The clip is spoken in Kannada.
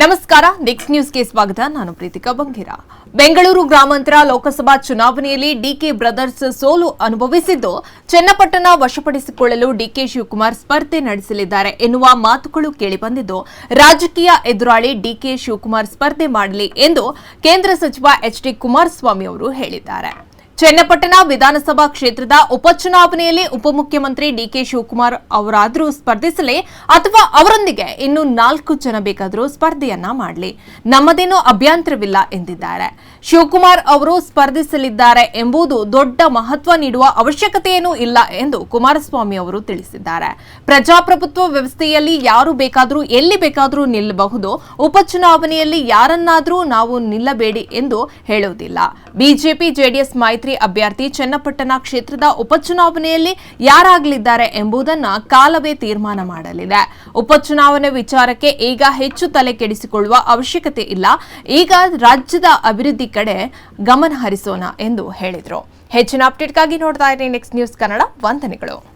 ನಮಸ್ಕಾರ. ನೆಕ್ಸ್ಟ್ ನ್ಯೂಸ್ಗೆ ಸ್ವಾಗತ. ನಾನು ಪ್ರೀತಿಕಾ ಬಂಗೀರ. ಬೆಂಗಳೂರು ಗ್ರಾಮಾಂತರ ಲೋಕಸಭಾ ಚುನಾವಣೆಯಲ್ಲಿ ಡಿಕೆ ಬ್ರದರ್ಸ್ ಸೋಲು ಅನುಭವಿಸಿದ್ದು, ಚನ್ನಪಟ್ಟಣ ವಶಪಡಿಸಿಕೊಳ್ಳಲು ಡಿಕೆ ಶಿವಕುಮಾರ್ ಸ್ಪರ್ಧೆ ನಡೆಸಲಿದ್ದಾರೆ ಎನ್ನುವ ಮಾತುಗಳು ಕೇಳಿಬಂದಿದ್ದು, ರಾಜಕೀಯ ಎದುರಾಳಿ ಡಿಕೆ ಶಿವಕುಮಾರ್ ಸ್ಪರ್ಧೆ ಮಾಡಲಿ ಎಂದು ಕೇಂದ್ರ ಸಚಿವ ಎಚ್ ಡಿ ಕುಮಾರಸ್ವಾಮಿ ಅವರು ಹೇಳಿದ್ದಾರೆ. ಚನ್ನಪಟ್ಟಣ ವಿಧಾನಸಭಾ ಕ್ಷೇತ್ರದ ಉಪಚುನಾವಣೆಯಲ್ಲಿ ಉಪಮುಖ್ಯಮಂತ್ರಿ ಡಿಕೆ ಶಿವಕುಮಾರ್ ಅವರಾದರೂ ಸ್ಪರ್ಧಿಸಲಿ ಅಥವಾ ಅವರೊಂದಿಗೆ ಇನ್ನು ನಾಲ್ಕು ಜನ ಬೇಕಾದರೂ ಸ್ಪರ್ಧೆಯನ್ನ ಮಾಡಲಿ. ನಮ್ಮದೇನೂ ಅಭ್ಯಂತರವಿಲ್ಲ ಎಂದಿದ್ದಾರೆ. ಶಿವಕುಮಾರ್ ಅವರು ಸ್ಪರ್ಧಿಸಲಿದ್ದಾರೆ ಎಂಬುದು ದೊಡ್ಡ ಮಹತ್ವ ನೀಡುವ ಅವಶ್ಯಕತೆಯೇನೂ ಇಲ್ಲ ಎಂದು ಕುಮಾರಸ್ವಾಮಿ ಅವರು ತಿಳಿಸಿದ್ದಾರೆ. ಪ್ರಜಾಪ್ರಭುತ್ವ ವ್ಯವಸ್ಥೆಯಲ್ಲಿ ಯಾರು ಬೇಕಾದರೂ ಎಲ್ಲಿ ಬೇಕಾದರೂ ನಿಲ್ಲಬಹುದು. ಉಪಚುನಾವಣೆಯಲ್ಲಿ ಯಾರನ್ನಾದರೂ ನಾವು ನಿಲ್ಲಬೇಡಿ ಎಂದು ಹೇಳುವುದಿಲ್ಲ. ಬಿಜೆಪಿ, ಜೆಡಿಎಸ್, ಮೈತ್ರಿ ಅಭ್ಯರ್ಥಿ ಚನ್ನಪಟ್ಟಣ ಕ್ಷೇತ್ರದ ಉಪಚುನಾವಣೆಯಲ್ಲಿ ಯಾರಾಗಲಿದ್ದಾರೆ ಎಂಬುದನ್ನ ಕಾಲವೇ ತೀರ್ಮಾನ ಮಾಡಲಿದೆ. ಉಪಚುನಾವಣೆ ವಿಚಾರಕ್ಕೆ ಈಗ ಹೆಚ್ಚು ತಲೆ ಕೆಡಿಸಿಕೊಳ್ಳುವ ಅವಶ್ಯಕತೆ ಇಲ್ಲ. ಈಗ ರಾಜ್ಯದ ಅಭಿವೃದ್ಧಿ ಕಡೆ ಗಮನ ಹರಿಸೋಣ ಎಂದು ಹೇಳಿದರು. ಹೆಚ್ಚಿನ ಅಪ್ಡೇಟ್ಗಾಗಿ ನೋಡ್ತಾ ಇರಿ ನೆಕ್ಸ್ಟ್ ನ್ಯೂಸ್ ಕನ್ನಡ ವಂದನೆಗಳು.